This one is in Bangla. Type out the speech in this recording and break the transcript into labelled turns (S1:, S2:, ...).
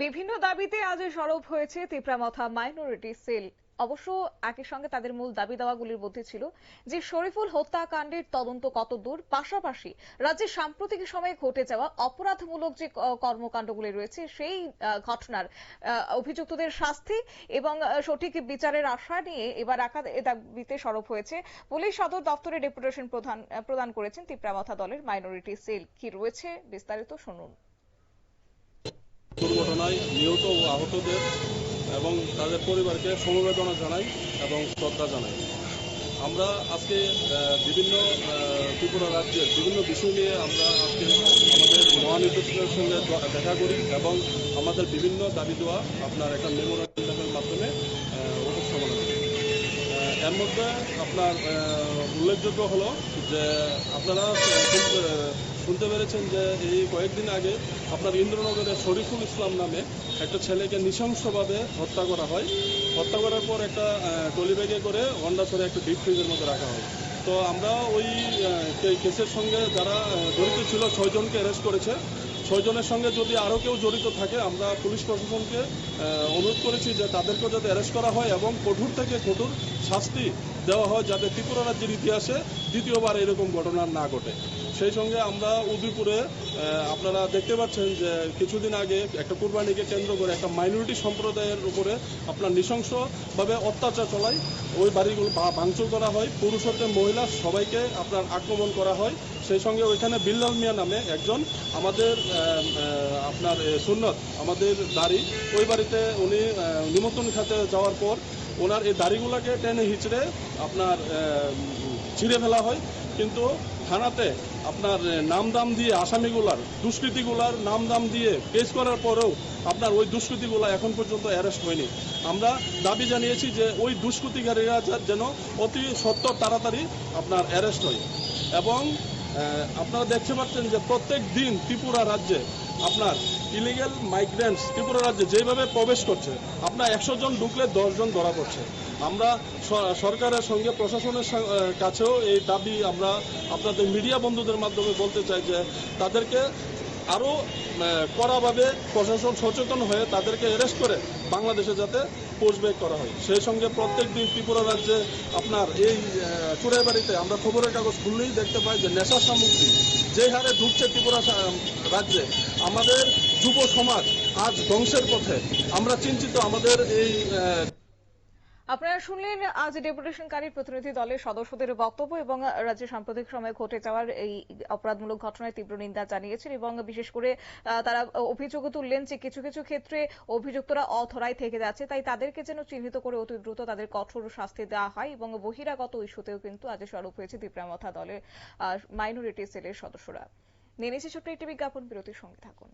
S1: বিভিন্ন দাবিতে আজ সরব হয়েছে তিপ্রামথা মাইনরিটি সেল। অবশ্য একই সঙ্গে তাদের মূল দাবি দাওয়াগুলির মধ্যে ছিল যে, শরীফুল হত্যাকাণ্ডের তদন্ত কত দূর, পাশাপাশি রাজ্যে সাম্প্রতিক সময়ে ঘটে যাওয়া অপরাধমূলক যে কর্মকাণ্ডগুলি রয়েছে, সেই ঘটনার অভিযুক্তদের শাস্তি এবং সঠিক বিচারের আশা নিয়ে এবার দাবিতে সরব হয়েছে। পুলিশ সদর দপ্তরে ডেপুটেশন প্রধান প্রদান করেছেন তিপ্রামথা দলের মাইনরিটি সেল। কি রয়েছে বিস্তারিত শুনুন।
S2: দুর্ঘটনায় নিহত ও আহতদের এবং তাদের পরিবারকে সমবেদনা জানাই এবং শ্রদ্ধা জানাই। আমরা আজকে বিভিন্ন ত্রিপুরা রাজ্যের বিভিন্ন বিষয় নিয়ে আমরা আজকে আমাদের মহানির্দেশকের সঙ্গে দেখা করি এবং আমাদের বিভিন্ন দাবি দেওয়া আপনার একটা মেমোরেন্ডামের মাধ্যমে উপস্থাপনা করি। এর মধ্যে আপনার উল্লেখযোগ্য হলো যে আপনারা শুনতে- পেরেছেন যে এই কয়েকদিন আগে আপনার ইন্দ্রনগরের শরীফুল ইসলাম নামে একটা ছেলেকে নৃশংসভাবে হত্যা করা হয়। হত্যা করার পর একটা টলি ব্যাগে করে অন্ডাছড়ে একটা ডিপ ফ্রিজের মধ্যে রাখা হয়। তো আমরা ওই কেসের সঙ্গে যারা জড়িত ছিল ছয়জনকে অ্যারেস্ট করেছে। ছয়জনের সঙ্গে যদি আরও কেউ জড়িত থাকে, আমরা পুলিশ প্রশাসনকে অনুরোধ করেছি যে তাদেরকেও যাতে অ্যারেস্ট করা হয় এবং কঠোর থেকে কঠোর শাস্তি দেওয়া হয় যাতে ত্রিপুরা রাজ্যের ইতিহাসে দ্বিতীয়বার এরকম ঘটনা না ঘটে। সেই সঙ্গে আমরা উদয়পুরে আপনারা দেখতে পাচ্ছেন যে কিছুদিন আগে একটা কুরবানিকে কেন্দ্র করে একটা মাইনরিটি সম্প্রদায়ের উপরে আপনার নৃশংসভাবে অত্যাচার চলায়, ওই বাড়িগুলো ভাঙচুর করা হয়, পুরুষ হতে মহিলা সবাইকে আপনার আক্রমণ করা হয়। সেই সঙ্গে ওইখানে বিল্লাল মিয়া নামে একজন আমাদের আপনার সুন্নত, আমাদের দাড়ি, ওই বাড়িতে উনি নিমন্ত্রণ খাতে যাওয়ার পর ওনার এই দাড়িগুলোকে টেনে হিচড়ে আপনার ছিঁড়ে ফেলা হয়। কিন্তু থানাতে আপনার নাম দাম দিয়ে আসামিগুলার, দুষ্কৃতিগুলার নাম দাম দিয়ে কেস করার পরেও আপনার ওই দুষ্কৃতিগুলা এখন পর্যন্ত অ্যারেস্ট হয়নি। আমরা দাবি জানিয়েছি যে ওই দুষ্কৃতিকারীরা যেন অতি সত্তর তাড়াতাড়ি আপনার অ্যারেস্ট হয়। এবং আপনারা দেখতে পাচ্ছেন যে প্রত্যেক দিন ত্রিপুরা রাজ্যে আপনার ইলিগেল মাইগ্রেন্টস ত্রিপুরা রাজ্যে যেভাবে প্রবেশ করছে, আপনার একশো জন ঢুকলে জন ধরা পড়ছে। আমরা সরকারের সঙ্গে প্রশাসনের কাছেও এই দাবি আমরা আপনাদের মিডিয়া বন্ধুদের মাধ্যমে বলতে চাই যে তাদেরকে আরও কড়াভাবে প্রশাসন সচেতন হয়ে তাদেরকে অ্যারেস্ট করে বাংলাদেশে যাতে পোস্টব্যাক করা হয়। সেই সঙ্গে প্রত্যেক দিন ত্রিপুরা রাজ্যে আপনার এই চুড়াই বাড়িতে আমরা খবরের কাগজ খুললেই দেখতে পাই যে নেশা সামগ্রী যে হারে ঢুকছে ত্রিপুরা রাজ্যে, আমাদের যুব সমাজ আজ ধ্বংসের পথে। আমরা চিন্তিত আমাদের এই
S1: আপনারা শুনলেন আজ ডেপুটেশনকারী প্রতিনিধি দলের সদস্যদের বক্তব্য এবং রাজ্যে সাম্প্রতিক সময়ে ঘটে যাওয়ার এই অপরাধমূলক ঘটনায় তীব্র নিন্দা জানিয়েছেন এবং বিশেষ করে তারা অভিযোগ তুললেন যে কিছু কিছু ক্ষেত্রে অভিযুক্তরা অথরাই থেকে যাচ্ছে, তাই তাদেরকে যেন চিহ্নিত করে অতি দ্রুত তাদের কঠোর শাস্তি দেওয়া হয় এবং বহিরাগত ইস্যুতেও কিন্তু আজ স্বরূপ হয়েছে তিপ্রামথা দলের মাইনরিটি সেলের সদস্যরা। নিয়ে ছোট্ট একটি বিজ্ঞাপন, বিরতির সঙ্গে থাকুন।